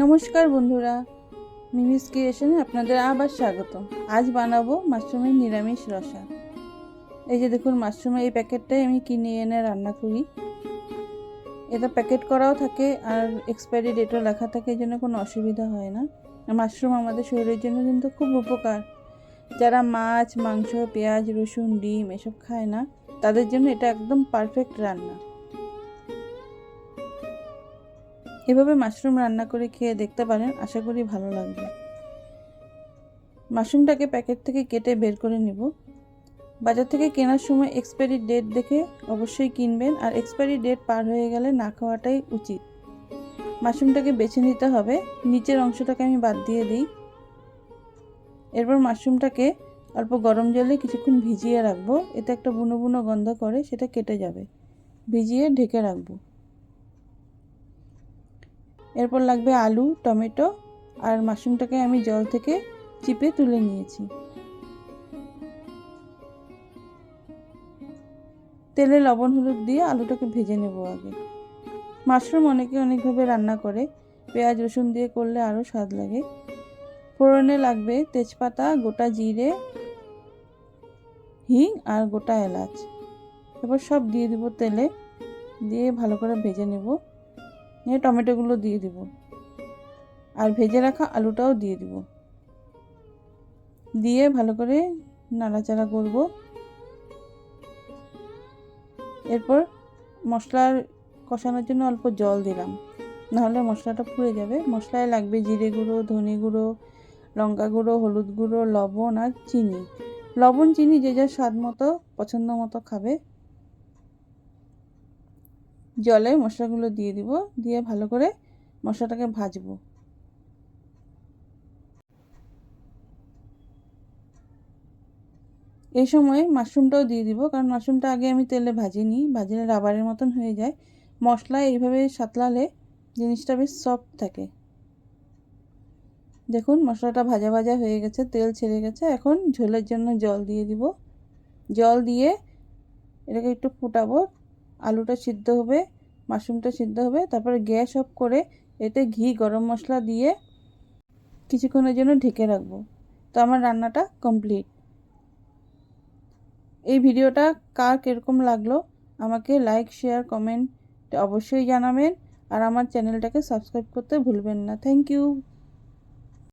নমস্কার বন্ধুরা, মিমিস ক্রিয়েশনে আপনাদের আবার স্বাগত আজ বানাবো মাশরুমের নিরামিষ রসা। এই যে দেখুন মাশরুমের এই প্যাকেটটাই আমি কিনে এনে রান্না করি। এটা প্যাকেট করাও থাকে আর এক্সপায়ারি ডেটও লেখা থাকে, এই জন্য কোনো অসুবিধা হয় না। মাশরুম আমাদের শরীরের জন্য কিন্তু খুব উপকার। যারা মাছ, মাংস, পেঁয়াজ, রসুন, ডিম এসব খায় না, তাদের জন্য এটা একদম পারফেক্ট রান্না। এভাবে মাশরুম রান্না করে খেয়ে দেখতে পারেন, আশা করি ভালো লাগবে। মাশরুমটাকে প্যাকেট থেকে কেটে বের করে নেব। বাজার থেকে কেনার সময় এক্সপায়ারি ডেট দেখে অবশ্যই কিনবেন, আর এক্সপায়ারি ডেট পার হয়ে গেলে না খাওয়াটাই উচিত। মাশরুমটাকে বেছে নিতে হবে, নিচের অংশটাকে আমি বাদ দিয়ে দিই। এরপর মাশরুমটাকে অল্প গরম জলে কিছুক্ষণ ভিজিয়ে রাখব, এতে একটা বুনো বুনো গন্ধ করে সেটা কেটে যাবে। ভিজিয়ে ঢেকে রাখব। এরপর লাগবে আলু, টমেটো আর মাশরুমটাকে আমি জল থেকে চিপে তুলে নিয়েছি। তেলে লবণ, হলুদ দিয়ে আলুটাকে ভেজে নেব আগে। মাশরুম অনেকে অনেকভাবে রান্না করে। পেঁয়াজ, রসুন দিয়ে করলে আরও স্বাদ লাগে। ফোড়নে লাগবে তেজপাতা, গোটা জিরে, হিং আর গোটা এলাচ। এবার সব দিয়ে দেবো তেলে। দিয়ে ভালো করে ভেজে নেব। নিয়ে টমেটোগুলো দিয়ে দিব। আর ভেজে রাখা আলুটাও দিয়ে দিব। দিয়ে ভালো করে নাড়াচাড়া করব। এরপর মশলার কষানোর জন্য অল্প জল দিলাম। নাহলে মশলাটা পুড়ে যাবে। মশলায় লাগবে জিরে গুঁড়ো, ধনে গুঁড়ো, লঙ্কা গুঁড়ো, হলুদ গুঁড়ো, লবণ আর চিনি। লবণ, চিনি যে যার স্বাদ মতো, পছন্দ মতো খাবে। জলে মশলাগুলো দিয়ে দিব, দিয়ে ভালো করে মশলাটাকে ভাজবো। এই সময় মাশরুমটাও দিয়ে দিব, কারণ মাশরুমটা আগে আমি তেলে ভাজিনি, ভাজলে রাবারের মতন হয়ে যায়। মশলা এইভাবে সাতলালে জিনিসটা বেশ সফট থাকে। দেখুন, মশলাটা ভাজা ভাজা হয়ে গেছে, তেল ছেড়ে গেছে। এখন ঝোলের জন্য জল দিয়ে দিব। জল দিয়ে এটাকে একটু ফুটাবো আলুটা সিদ্ধ হবে, মাশরুমটা সিদ্ধ হবে, তারপরে গ্যাস অফ করে এতে ঘি, গরম মশলা দিয়ে কিছুক্ষণের জন্য ঢেকে রাখব। তো আমার রান্নাটা কমপ্লিট। এই ভিডিওটা কার কীরকম লাগল আমাকে লাইক, শেয়ার, কমেন্ট অবশ্যই জানাবেন আর আমার চ্যানেলটাকে সাবস্ক্রাইব করতে ভুলবেন না। Thank you.